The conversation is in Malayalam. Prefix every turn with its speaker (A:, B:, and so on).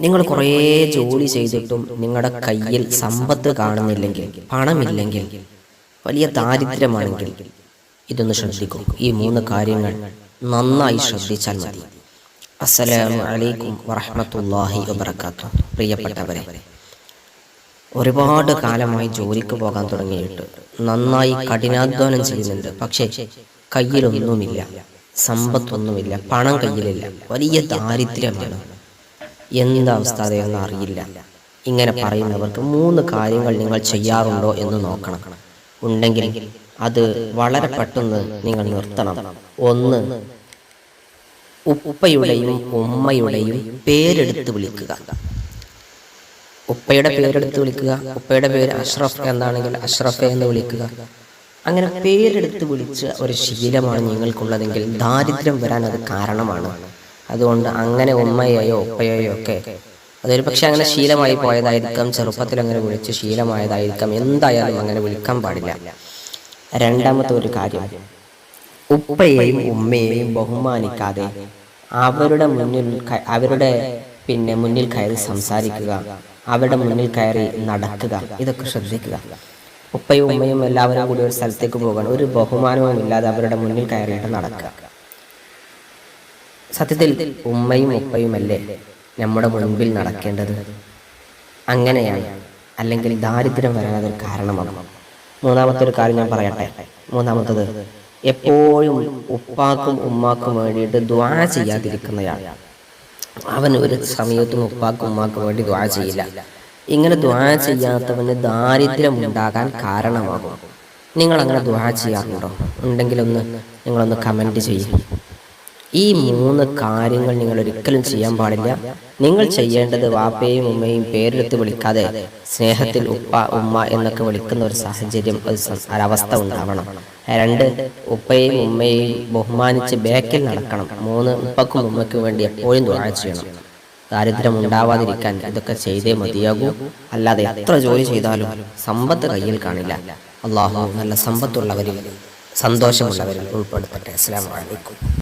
A: നിങ്ങൾ കുറേ ജോലി ചെയ്തിട്ടും നിങ്ങളുടെ കയ്യിൽ സമ്പത്ത് കാണുന്നില്ലെങ്കിൽ പണമില്ലെങ്കിൽ വലിയ ദാരിദ്ര്യമാണെങ്കിൽ ഇതൊന്ന് ശ്രദ്ധിക്കും. ഈ മൂന്ന് കാര്യങ്ങൾ നന്നായി ശ്രദ്ധിച്ചാൽ മതി. അസ്സലാമു അലൈക്കും വറഹ്മത്തുള്ളാഹി വബർക്കാത്തു പ്രിയപ്പെട്ടവരെ ഒരുപാട് കാലമായി ജോലിക്ക് പോകാൻ തുടങ്ങിയിട്ട് നന്നായി കഠിനാധ്വാനം ചെയ്യുന്നുണ്ട്. പക്ഷേ കയ്യിലൊന്നുമില്ല സമ്പത്തൊന്നുമില്ല പണം കയ്യിലില്ല. വലിയ ദാരിദ്ര്യമാണ്. എന്താ അവസ്ഥ അതെന്ന് അറിയില്ല. ഇങ്ങനെ പറയുന്നവർക്ക് മൂന്ന് കാര്യങ്ങൾ നിങ്ങൾ ചെയ്യാറുണ്ടോ എന്ന് നോക്കണം. ഉണ്ടെങ്കിൽ അത് വളരെ പെട്ടെന്ന് നിങ്ങൾ നിർത്തണം. ഒന്ന് ഉപ്പയുടെയും ഉമ്മയുടെയും പേരെടുത്ത് വിളിക്കുക. ഉപ്പയുടെ പേരെടുത്ത് വിളിക്കുക. ഉപ്പയുടെ പേര് അഷ്റഫ് എന്നാണെങ്കിൽ അഷ്റഫ് എന്ന് വിളിക്കുക. അങ്ങനെ പേരെടുത്ത് വിളിച്ച ഒരു ശീലമാണ് നിങ്ങൾക്കുള്ളതെങ്കിൽ ദാരിദ്ര്യം വരാൻ അത് കാരണമാണ്. അതുകൊണ്ട് അങ്ങനെ ഉമ്മയെയോ ഉപ്പയെയോ ഒക്കെ. അതൊരു പക്ഷെ അങ്ങനെ ശീലമായി പോയതായിരിക്കാം. ചെറുപ്പത്തിൽ അങ്ങനെ വിളിച്ച് ശീലമായതായിരിക്കാം. എന്തായാലും അങ്ങനെ വിളിക്കാൻ പാടില്ല. രണ്ടാമത്തെ ഒരു കാര്യം. ഉപ്പയെയും ഉമ്മയെയും ബഹുമാനിക്കാതെ അവരുടെ മുന്നിൽ അവരുടെ പിന്നെ മുന്നിൽ കയറി സംസാരിക്കുക അവരുടെ മുന്നിൽ കയറി നടക്കുക ഇതൊക്കെ ശ്രദ്ധിക്കുക. ഉപ്പയും ഉമ്മയും എല്ലാവരും കൂടി ഒരു സ്ഥലത്തേക്ക് പോകണം ഒരു ബഹുമാനവും ഇല്ലാതെ അവരുടെ മുന്നിൽ കയറിയിട്ട് നടക്കുക. സത്യത്തിൽ ഉമ്മയും ഉപ്പയുമല്ലേ നമ്മുടെ മുൻപിൽ നടക്കേണ്ടത്? അങ്ങനെയാണ്. അല്ലെങ്കിൽ ദാരിദ്ര്യം വരാൻ കാരണമാണ്. മൂന്നാമത്തെ ഒരു കാര്യം ഞാൻ പറയട്ടെ. മൂന്നാമത്തത് എപ്പോഴും ഉപ്പാക്കും ഉമ്മാക്കും വേണ്ടിയിട്ട് ദ്വാ ചെയ്യാതിരിക്കുന്നയാൾ. അവൻ ഒരു സമയത്തും ഉപ്പാക്കും ഉമ്മാക്കും വേണ്ടി ദ്വാ ചെയ്യില്ല. ഇങ്ങനെ ദ്വാ ചെയ്യാത്തവന് ദാരിദ്ര്യം ഉണ്ടാകാൻ കാരണമാകും. നിങ്ങൾ അങ്ങനെ ദ്വാ ചെയ്യാറുണ്ടോ? ഉണ്ടെങ്കിലൊന്ന് നിങ്ങളൊന്ന് കമന്റ് ചെയ്യും. ഈ മൂന്ന് കാര്യങ്ങൾ നിങ്ങൾ ഒരിക്കലും ചെയ്യാൻ പാടില്ല. നിങ്ങൾ ചെയ്യേണ്ടത് വാപ്പയും ഉമ്മയും പേരെടുത്ത് വിളിക്കാതെ സ്നേഹത്തിൽ ഉപ്പ ഉമ്മ എന്നൊക്കെ വിളിക്കുന്ന ഒരു സാഹചര്യം ഒരു അവസ്ഥ ഉണ്ടാവണം. രണ്ട് ഉപ്പയും ഉമ്മയെയും ബഹുമാനിച്ച് ബേക്കിൽ നടക്കണം. മൂന്ന് ഉപ്പക്കും ഉമ്മയ്ക്കും വേണ്ടി എപ്പോഴും ദ്വാര ചെയ്യണം. ദാരിദ്ര്യം ഉണ്ടാവാതിരിക്കാൻ ഇതൊക്കെ ചെയ്തേ മതിയാകൂ. അല്ലാതെ എത്ര ജോലി ചെയ്താലും സമ്പത്ത് കയ്യിൽ കാണില്ല. അള്ളാഹു നല്ല സമ്പത്തുള്ളവരിൽ സന്തോഷമുള്ളവരിൽ ഉൾപ്പെടുത്തട്ടെ. അസ്സലാമു അലൈക്കും.